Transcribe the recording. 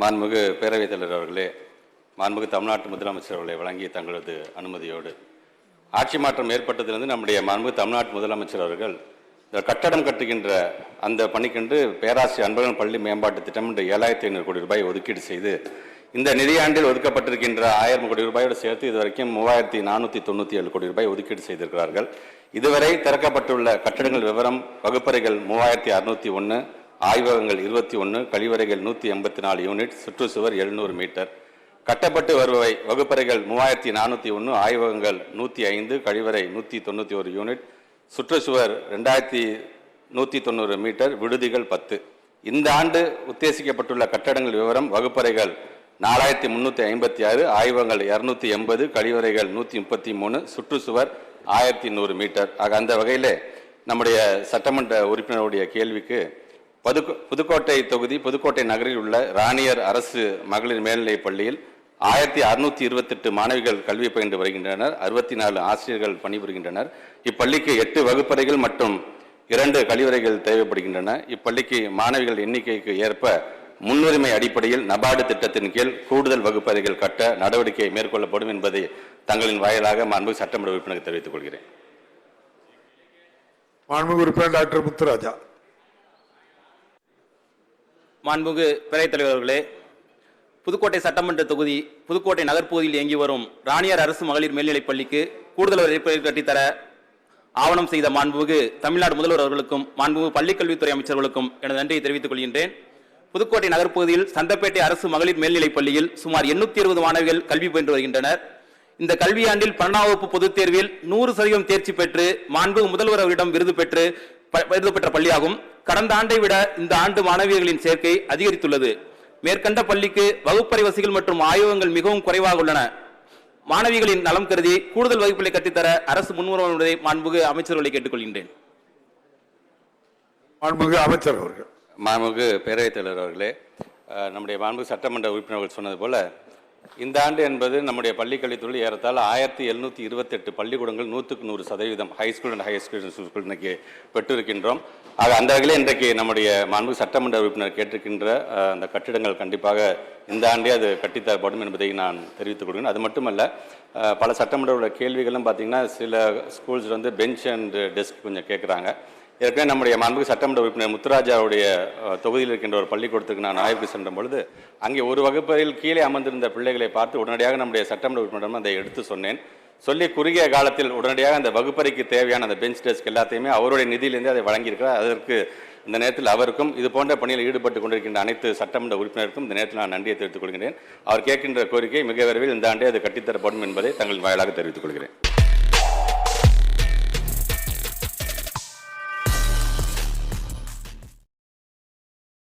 மாண்புமிகு பேரவைத் தலைவர் அவர்களே மாண்புமிகு தமிழ்நாட்டு முதலமைச்சர் அவர்களை வழங்கி தங்களது அனுமதியோடு. ஆட்சி மாற்றம் ஏற்பட்டதிலிருந்து நம்முடைய மாண்புமிகு தமிழ்நாட்டு முதலமைச்சர் அவர்கள் இந்த கட்டடம் கட்டுகின்ற அந்த பணிக்கென்று பேராசிரியர் அன்பழகன் பள்ளி மேம்பாட்டு திட்டம் என்று ஏழாயிரத்தி ஐநூறு கோடி ரூபாய் ஒதுக்கீடு செய்து இந்த நிதியாண்டில் ஒதுக்கப்பட்டிருக்கின்ற ஆயிரம் கோடி ரூபாயோடு சேர்த்து இதுவரைக்கும் மூவாயிரத்தி நானூற்றி தொண்ணூற்றி ஏழு கோடி ரூபாய் ஒதுக்கீடு செய்திருக்கிறார்கள். இதுவரை திறக்கப்பட்டுள்ள கட்டடங்கள் விவரம் வகுப்பறைகள் மூவாயிரத்தி அறுநூற்றி ஒன்று ஆய்வகங்கள் இருபத்தி ஒன்று கழிவறைகள் நூற்றி எண்பத்தி நாலு யூனிட் சுற்றுச்சுவர் எழுநூறு மீட்டர். கட்டப்பட்டு வருபவை வகுப்பறைகள் மூவாயிரத்தி நானூற்றி ஒன்று ஆய்வகங்கள் நூற்றி ஐந்து கழிவறை நூற்றி தொண்ணூற்றி ஒரு யூனிட் சுற்றுச்சுவர் ரெண்டாயிரத்தி நூற்றி தொண்ணூறு மீட்டர் விடுதிகள் பத்து. இந்த ஆண்டு உத்தேசிக்கப்பட்டுள்ள கட்டடங்கள் விவரம் வகுப்பறைகள் நாலாயிரத்தி முந்நூற்றி ஐம்பத்தி ஆறு ஆய்வகங்கள் இரநூத்தி எண்பது கழிவறைகள் நூற்றி முப்பத்தி மூணு சுற்றுச்சுவர் ஆயிரத்தி நூறு மீட்டர். ஆக அந்த வகையில் நம்முடைய சட்டமன்ற உறுப்பினருடைய கேள்விக்கு பதுக்கு புதுக்கோட்டை தொகுதி புதுக்கோட்டை நகரில் உள்ள ராணியர் அரசு மகளிர் மேல்நிலைப் பள்ளியில் ஆயிரத்தி அறுநூத்தி இருபத்தெட்டு மாணவிகள் கல்வி பயின்று வருகின்றனர். அறுபத்தி நாலு ஆசிரியர்கள் பணிபுரிகின்றனர். இப்பள்ளிக்கு எட்டு வகுப்பறைகள் மற்றும் இரண்டு கழிவறைகள் தேவைப்படுகின்றன. இப்பள்ளிக்கு மாணவிகள் எண்ணிக்கைக்கு ஏற்ப முன்னுரிமை அடிப்படையில் நபார்டு திட்டத்தின் கீழ் கூடுதல் வகுப்பறைகள் கட்ட நடவடிக்கை மேற்கொள்ளப்படும் என்பதை தங்களின் வாயிலாக மாண்பு சட்டமன்ற உறுப்பினருக்கு தெரிவித்துக் கொள்கிறேன். மாண்பு உறுப்பினர் டாக்டர் முத்துராஜா. மாண்புமிகு பேரவைத் தலைவர்களே புதுக்கோட்டை சட்டமன்ற தொகுதி புதுக்கோட்டை நகர்ப்பகுதியில் இயங்கி வரும் ராணியார் அரசு மகளிர் மேல்நிலைப் பள்ளிக்கு கூடுதல் வகுப்பறை கட்டித்தர ஆவணம் செய்த மாண்புமிகு தமிழ்நாடு முதல்வர் அவர்களுக்கும் மாண்புமிகு பள்ளிக்கல்வித்துறை அமைச்சர்களுக்கும் எனது நன்றியை தெரிவித்துக் கொள்கின்றேன். புதுக்கோட்டை நகர்ப்பகுதியில் சந்தப்பேட்டை அரசு மகளிர் மேல்நிலைப் பள்ளியில் சுமார் எண்ணூத்தி இருபது மாணவிகள் கல்வி பயின்று வருகின்றனர். இந்த கல்வியாண்டில் பன்னெண்டாம் வகுப்பு பொதுத் தேர்வில் நூறு சதவீதம் தேர்ச்சி பெற்று மாண்புமிகு முதல்வர் அவரிடம் விருது பெற்று விருது பெற்ற பள்ளியாகும். கடந்த ஆண்டை விட இந்த ஆண்டு மாணவியர்களின் சேர்க்கை அதிகரித்துள்ளது. மேற்கண்ட பள்ளிக்கு வகுப்பறை வசதிகள் மற்றும் ஆய்வகங்கள் மிகவும் குறைவாக உள்ளன. மாணவிகளின் நலம் கருதி கூடுதல் வகுப்புகளை கட்டித்தர அரசு முன்வருவதை மாண்புமிகு அமைச்சர்களை கேட்டுக்கொள்கின்றேன். மாண்புமிகு அமைச்சர் அவர்கள். மாண்புமிகு பேரவைத் தலைவர் அவர்களே நம்முடைய மாண்புமிகு சட்டமன்ற உறுப்பினர்கள் சொன்னது போல இந்த ஆண்டு என்பது நம்முடைய பள்ளிக்கல்வித்துறையில் ஏறத்தாழ ஆயிரத்தி எழுநூற்றி இருபத்தெட்டு பள்ளிக்கூடங்கள் நூற்றுக்கு நூறு சதவீதம் high school and high school school இன்னைக்கு பெற்றிருக்கின்றோம். ஆக அந்த வகையில் இன்றைக்கு நம்முடைய மாண்பு சட்டமன்ற உறுப்பினர் கேட்டிருக்கின்ற அந்த கட்டிடங்கள் கண்டிப்பாக இந்த ஆண்டே அது கட்டித்தரப்படும் என்பதை நான் தெரிவித்துக் கொள்கிறேன். அது மட்டுமல்ல பல சட்டமன்ற கேள்விகளும் பார்த்தீங்கன்னா சில ஸ்கூல்ஸ் வந்து பெஞ்ச் அண்ட் டெஸ்க் கொஞ்சம் கேட்குறாங்க ஏற்கனவே நம்முடைய மாண்பு சட்டமன்ற உறுப்பினர் முத்துராஜாவுடைய தொகுதியில் இருக்கின்ற ஒரு பள்ளிக்கூடத்துக்கு நான் ஆய்வுக்கு சென்ற பொழுது அங்கே ஒரு வகுப்பறையில் கீழே அமர்ந்திருந்த பிள்ளைகளை பார்த்து உடனடியாக நம்முடைய சட்டமன்ற உறுப்பினரிடம் அதை எடுத்து சொன்னேன். சொல்லி குறுகிய காலத்தில் உடனடியாக அந்த வகுப்பறைக்கு தேவையான அந்த பெஞ்ச் டெஸ்க் எல்லாத்தையுமே அவருடைய நிதியிலிருந்தே அதை வழங்கியிருக்கிறார். அதற்கு இந்த நேரத்தில் அவருக்கும் இது போன்ற பணியில் ஈடுபட்டு கொண்டிருக்கின்ற அனைத்து சட்டமன்ற உறுப்பினருக்கும் இந்த நேரத்தில் நான் நன்றியை தெரிவித்துக் கொள்கிறேன் அவர் கேட்கின்ற கோரிக்கை மிக விரைவில் இந்த ஆண்டே அது கட்டித்தரப்படும் என்பதை தங்கள் வாயிலாக தெரிவித்துக் கொள்கிறேன்.